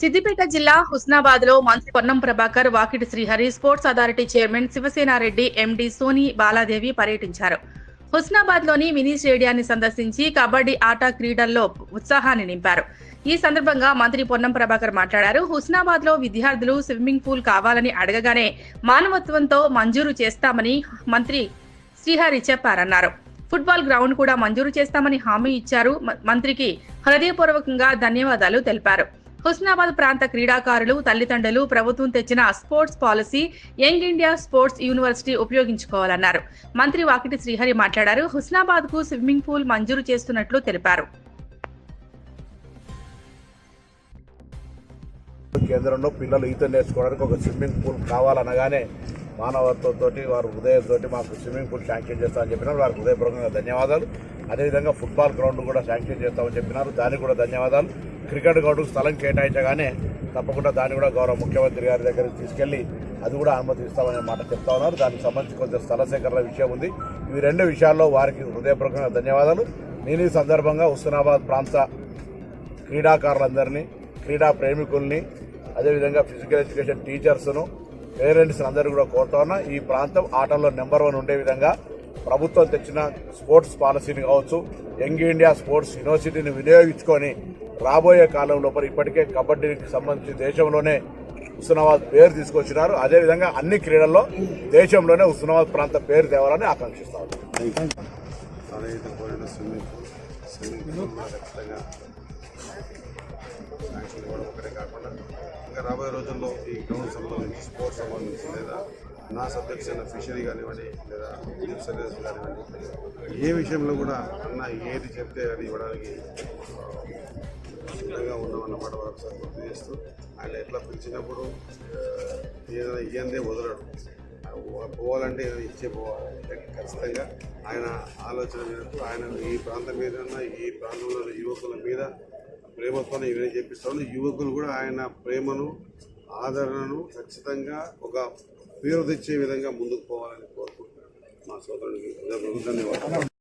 సిద్దిపేట జిల్లా హుస్నాబాద్లో మంత్రి Ponnam Prabhakar Vakiti Srihari sports authority chairman Sivasenareddy MD Soni Baladevi పర్యటించారు. హుస్నాబాద్లోని మినీ స్టేడియాన్ని సందర్శించి కబడ్డీ ఆట క్రీడల్లో ఉత్సాహాన్ని నింపారు. ఈ సందర్భంగా మంత్రి పొన్నం ప్రభాకర్ మాట్లాడారు. హుస్నాబాద్లో విద్యార్థులు స్విమ్మింగ్ పూల్ కావాలని అడగగానే మానవత్వంతో మంజూరు చేస్తామని మంత్రి శ్రీహరి చెప్పారన్నారు. ఫుట్బాల్ గ్రౌండ్ కూడా మంజూరు చేస్తామని హామీ ఇచ్చారు. మ- మంత్రికి హృదయపూర్వకంగా ధన్యవాదాలు తెలిపారు. హుస్నాబాద్ ప్రాంత క్రీడాకారులు తల్లిదండ్రులు ప్రభుత్వం తెచ్చిన sports policy young India sports university ఉపయోగించుకోవాలన్నారు. మంత్రి వాకిటి శ్రీహరి మాట్లాడారు. హుస్నాబాద్కు స్విమ్మింగ్ పూల్ మంజూరు చేస్తున్నట్లు తెలిపారు. కేంద్రంలో పిల్లలు ఈత నేర్చుకోవడానికి ఒక స్విమ్మింగ్ పూల్ కావాలనగానే మానవత్వంతో వారు హృదయంతో మాకు స్విమ్మింగ్ పూల్ శాంక్షన్ చేస్తామని చెప్పినారు. వారికి హృదయపూర్వకంగా ధన్యవాదాలు. అదేవిధంగా ఫుట్బాల్ గ్రౌండ్ కూడా శాంక్షన్ చేస్తామని చెప్పినారు. దానికి కూడా ధన్యవాదాలు. క్రికెట్ గ్రౌండ్ స్థలం కేటాయించగానే తప్పకుండా దాన్ని కూడా గౌరవ ముఖ్యమంత్రి గారి దగ్గరికి తీసుకెళ్ళి అది కూడా అనుమతిస్తామనే మాట చెప్తా ఉన్నారు. దానికి సంబంధించి కొంచెం స్థల సేకరణ విషయం ఉంది. ఇవి రెండు విషయాల్లో వారికి హృదయపూర్వకంగా ధన్యవాదాలు. నేను ఈ సందర్భంగా హుస్నాబాద్ ప్రాంత క్రీడాకారులందరినీ క్రీడా ప్రేమికుల్ని అదేవిధంగా ఫిజికల్ ఎడ్యుకేషన్ టీచర్స్ను పేరెంట్స్ అందరూ కూడా కోరుతా ఉన్నా. ఈ ప్రాంతం ఆటల్లో నెంబర్ వన్ ఉండే విధంగా ప్రభుత్వం తెచ్చిన స్పోర్ట్స్ పాలసీని కావచ్చు యంగ్ ఇండియా స్పోర్ట్స్ యూనివర్సిటీని వినియోగించుకొని రాబోయే కాలం లోపల ఇప్పటికే కబడ్డీకి సంబంధించి దేశంలోనే హుస్నాబాద్ పేరు తీసుకొచ్చినారు. అదేవిధంగా అన్ని క్రీడల్లో దేశంలోనే హుస్నాబాద్ ప్రాంత పేరు తేవాలని ఆకాంక్షిస్తా ఇంకా రాబోయే రోజుల్లో ఈ గ్రౌండ్ సంబంధించి స్పోర్ట్స్ సంబంధించి లేదా నా సబ్జెక్ట్స్ అయిన ఫిషరీ కానివ్వండి లేదా యూత్ సర్వీస్ కానివ్వండి ఏ విషయంలో కూడా అన్న ఏది చెప్తే అది ఇవ్వడానికి సిద్ధంగా ఉన్నామన్నమాట ఒకసారి గుర్తు చేస్తూ. ఆయన ఎట్లా పిలిచినప్పుడు ఏదైనా ఇయ్యందే వదలడు. పోవాలంటే ఏదైనా ఇచ్చే పోవాలి. ఖచ్చితంగా ఆయన ఆలోచన మేరకు ఆయన ఈ ప్రాంతం మీద ఉన్న ఈ ప్రాంతంలో యువకుల మీద ప్రేమతో ఇవన్నీ చెప్పిస్తాను యువకులు కూడా ఆయన ప్రేమను ఆదరణను ఖచ్చితంగా ఒక పేరు తెచ్చే విధంగా ముందుకు పోవాలని కోరుకుంటున్నాను. మా సోదరుడికి ధన్యవాదాలు.